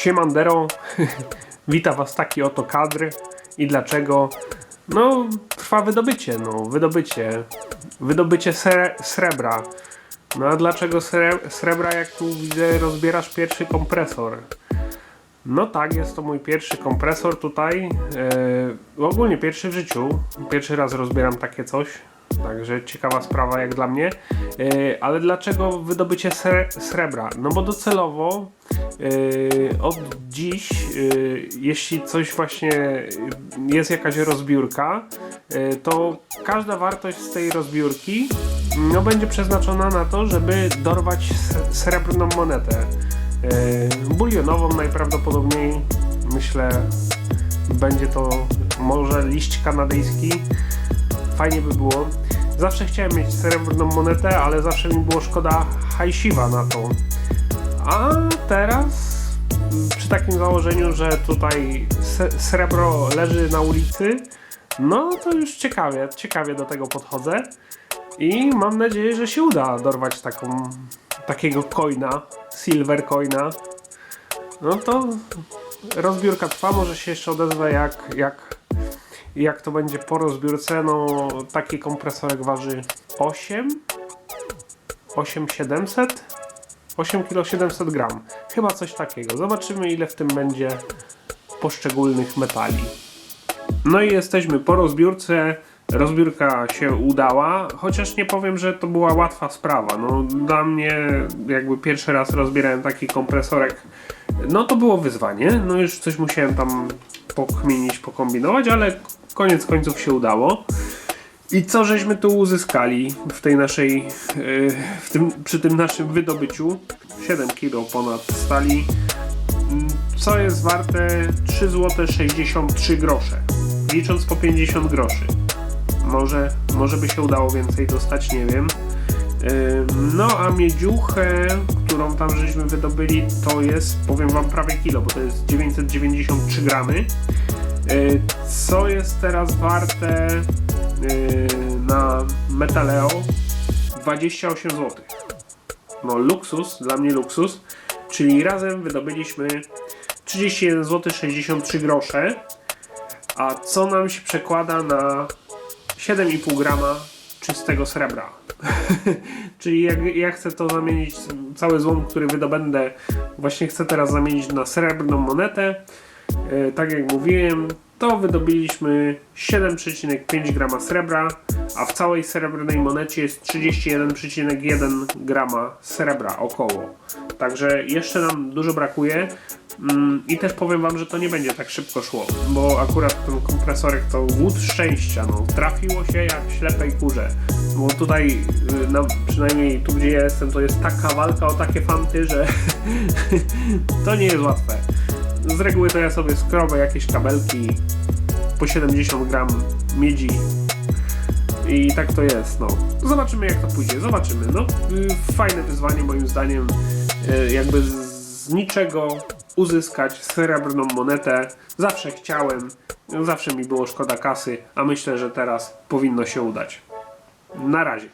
Siemandero, wita was taki oto kadr i dlaczego? No, trwa wydobycie, no, wydobycie, wydobycie sre srebra. No a dlaczego sre srebra, jak tu widzę, rozbierasz pierwszy kompresor? No tak, jest to mój pierwszy kompresor tutaj, e, ogólnie pierwszy w życiu, pierwszy raz rozbieram takie coś, Także ciekawa sprawa jak dla mnie. E, ale dlaczego wydobycie sre srebra? No bo docelowo od dziś, e, jeśli coś właśnie jest jakaś rozbiórka, e, to każda wartość z tej rozbiórki no, będzie przeznaczona na to, żeby dorwać srebrną monetę. E, bulionową najprawdopodobniej. Myślę, będzie to może liść kanadyjski fajnie by było. Zawsze chciałem mieć srebrną monetę, ale zawsze mi było szkoda hajsiwa na to. A teraz przy takim założeniu, że tutaj srebro leży na ulicy, no to już ciekawie, ciekawie do tego podchodzę i mam nadzieję, że się uda dorwać taką, takiego coina, silver coina. No to rozbiórka trwa, może się jeszcze odezwę jak, jak jak to będzie po rozbiórce, no taki kompresorek waży 8 8700 8 kg 700 gram. Chyba coś takiego. Zobaczymy ile w tym będzie poszczególnych metali. No i jesteśmy po rozbiórce. Rozbiórka się udała chociaż nie powiem, że to była łatwa sprawa. No dla mnie jakby pierwszy raz rozbierałem taki kompresorek no to było wyzwanie. No już coś musiałem tam pokminić, pokombinować, ale koniec końców się udało. I co żeśmy tu uzyskali w tej naszej, yy, w tym, przy tym naszym wydobyciu? 7 kg ponad stali, co jest warte 3 zł 63 grosze, licząc po 50 groszy. Może, może by się udało więcej dostać, nie wiem. No a miedziuchę, którą tam żeśmy wydobyli, to jest, powiem wam, prawie kilo, bo to jest 993 gramy. Yy, Co jest teraz warte yy, na Metaleo? 28 zł. No luksus, dla mnie luksus. Czyli razem wydobyliśmy 31 zł 63 grosze. A co nam się przekłada na 7,5 grama czystego srebra. Czyli jak ja chcę to zamienić, cały złom, który wydobędę, właśnie chcę teraz zamienić na srebrną monetę. E, tak jak mówiłem, to wydobyliśmy 7,5 grama srebra, a w całej srebrnej monecie jest 31,1 grama srebra około. Także jeszcze nam dużo brakuje. Mm, I też powiem Wam, że to nie będzie tak szybko szło, bo akurat ten kompresorek to łód szczęścia, no, trafiło się jak ślepej kurze. Bo tutaj, no, przynajmniej tu gdzie ja jestem, to jest taka walka o takie fanty, że to nie jest łatwe. Z reguły to ja sobie skrobę jakieś kabelki po 70 gram miedzi i tak to jest, no. Zobaczymy jak to pójdzie, zobaczymy. No, y, fajne wyzwanie moim zdaniem, y, jakby z niczego uzyskać srebrną monetę. Zawsze chciałem, zawsze mi było szkoda kasy, a myślę, że teraz powinno się udać. Na razie.